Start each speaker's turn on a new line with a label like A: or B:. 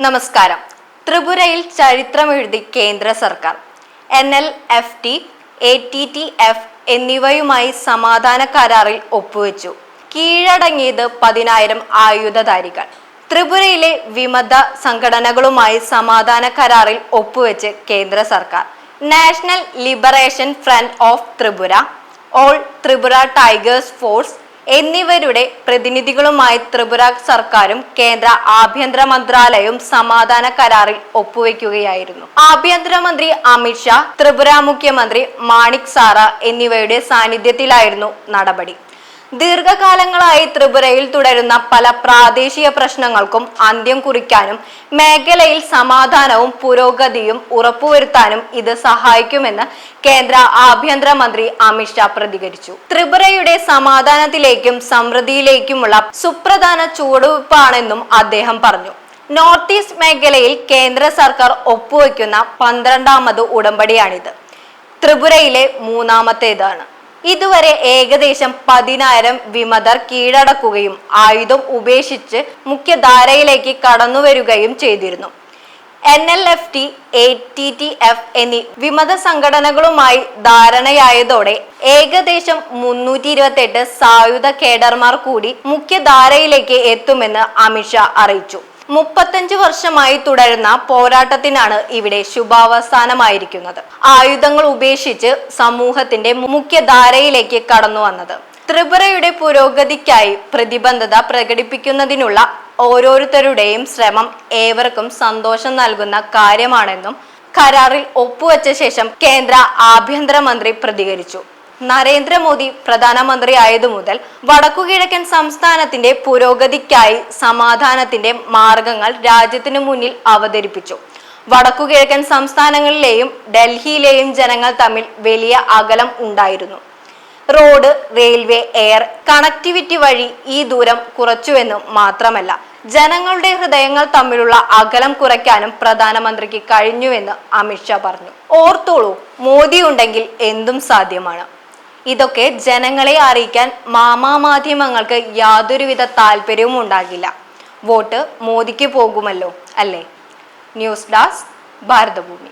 A: നമസ്കാരം. ത്രിപുരയിൽ ചരിത്രമെഴുതി കേന്ദ്ര സർക്കാർ. N L F T A T T F എന്നിവയുമായി സമാധാന കരാറിൽ ഒപ്പുവെച്ചു. കീഴടങ്ങിയത് പതിനായിരം ആയുധധാരികൾ. ത്രിപുരയിലെ വിമത സംഘടനകളുമായി സമാധാന കരാറിൽ ഒപ്പുവെച്ച് കേന്ദ്ര സർക്കാർ. National liberation front of Tripura all Tripura tigers force എന്നിവരുടെ പ്രതിനിധികളുമായി ത്രിപുര സർക്കാരും കേന്ദ്ര ആഭ്യന്തര മന്ത്രാലയവും സമാധാന കരാറിൽ ഒപ്പുവെക്കുകയായിരുന്നു. ആഭ്യന്തരമന്ത്രി അമിത്ഷാ ത്രിപുര മുഖ്യമന്ത്രി മാണിക് സാറ എന്നിവയുടെ സാന്നിധ്യത്തിലായിരുന്നു നടപടി. ദീർഘകാലങ്ങളായി ത്രിപുരയിൽ തുടരുന്ന പല പ്രാദേശിക പ്രശ്നങ്ങൾക്കും അന്ത്യം കുറിക്കാനും മേഖലയിൽ സമാധാനവും പുരോഗതിയും ഉറപ്പുവരുത്താനും ഇത് സഹായിക്കുമെന്ന് കേന്ദ്ര ആഭ്യന്തരമന്ത്രി അമിത്ഷാ പ്രതികരിച്ചു. ത്രിപുരയുടെ സമാധാനത്തിലേക്കും സമൃദ്ധിയിലേക്കുമുള്ള സുപ്രധാന ചുവടുവെപ്പാണെന്നും അദ്ദേഹം പറഞ്ഞു. നോർത്ത് ഈസ്റ്റ് മേഖലയിൽ കേന്ദ്ര സർക്കാർ ഒപ്പുവെക്കുന്ന പന്ത്രണ്ടാമത് ഉടമ്പടിയാണിത്. ത്രിപുരയിലെ മൂന്നാമത്തേതാണ്. ഇതുവരെ ഏകദേശം പതിനായിരം വിമതർ കീഴടക്കുകയും ആയുധം ഉപേക്ഷിച്ച് മുഖ്യധാരയിലേക്ക് കടന്നുവരികയും ചെയ്തിരുന്നു. N L F T A T T F എന്നീ വിമത സംഘടനകളുമായി ധാരണയായതോടെ ഏകദേശം മുന്നൂറ്റി ഇരുപത്തെട്ട് സായുധ കേഡർമാർ കൂടി മുഖ്യധാരയിലേക്ക് എത്തുമെന്ന് അമിത്ഷാ അറിയിച്ചു. മുപ്പത്തഞ്ചു വർഷമായി തുടരുന്ന പോരാട്ടത്തിനാണ് ഇവിടെ ശുഭാവസാനമായിരിക്കുന്നത്. ആയുധങ്ങൾ ഉപേക്ഷിച്ച് സമൂഹത്തിന്റെ മുഖ്യധാരയിലേക്ക് കടന്നു വന്നത്. ത്രിപുരയുടെ പുരോഗതിക്കായി പ്രതിബദ്ധത പ്രകടിപ്പിക്കുന്നതിനുള്ള ഓരോരുത്തരുടെയും ശ്രമം ഏവർക്കും സന്തോഷം നൽകുന്ന കാര്യമാണെന്നും കരാറിൽ ഒപ്പുവെച്ച ശേഷം കേന്ദ്ര ആഭ്യന്തരമന്ത്രി പ്രതികരിച്ചു. നരേന്ദ്രമോദി പ്രധാനമന്ത്രി ആയതു മുതൽ വടക്കുകിഴക്കൻ സംസ്ഥാനത്തിന്റെ പുരോഗതിക്കായി സമാധാനത്തിന്റെ മാർഗങ്ങൾ രാജ്യത്തിനു മുന്നിൽ അവതരിപ്പിച്ചു. വടക്കുകിഴക്കൻ സംസ്ഥാനങ്ങളിലെയും ഡൽഹിയിലെയും ജനങ്ങൾ തമ്മിൽ വലിയ അകലം ഉണ്ടായിരുന്നു. റോഡ് റെയിൽവേ എയർ കണക്ടിവിറ്റി വഴി ഈ ദൂരം കുറച്ചുവെന്നും മാത്രമല്ല ജനങ്ങളുടെ ഹൃദയങ്ങൾ തമ്മിലുള്ള അകലം കുറയ്ക്കാനും പ്രധാനമന്ത്രിക്ക് കഴിഞ്ഞുവെന്ന് അമിത്ഷാ പറഞ്ഞു. ഓർത്തോളൂ മോദി ഉണ്ടെങ്കിൽ എന്തും സാധ്യമാണ്. ഇതൊക്കെ ജനങ്ങളെ അറിയിക്കാൻ മാമാമാധ്യമങ്ങൾക്ക് യാതൊരുവിധ താല്പര്യവും ഉണ്ടാകില്ല. വോട്ട് മോദിക്ക് പോകുമല്ലോ അല്ലേ? News desk Bharathabhoomi.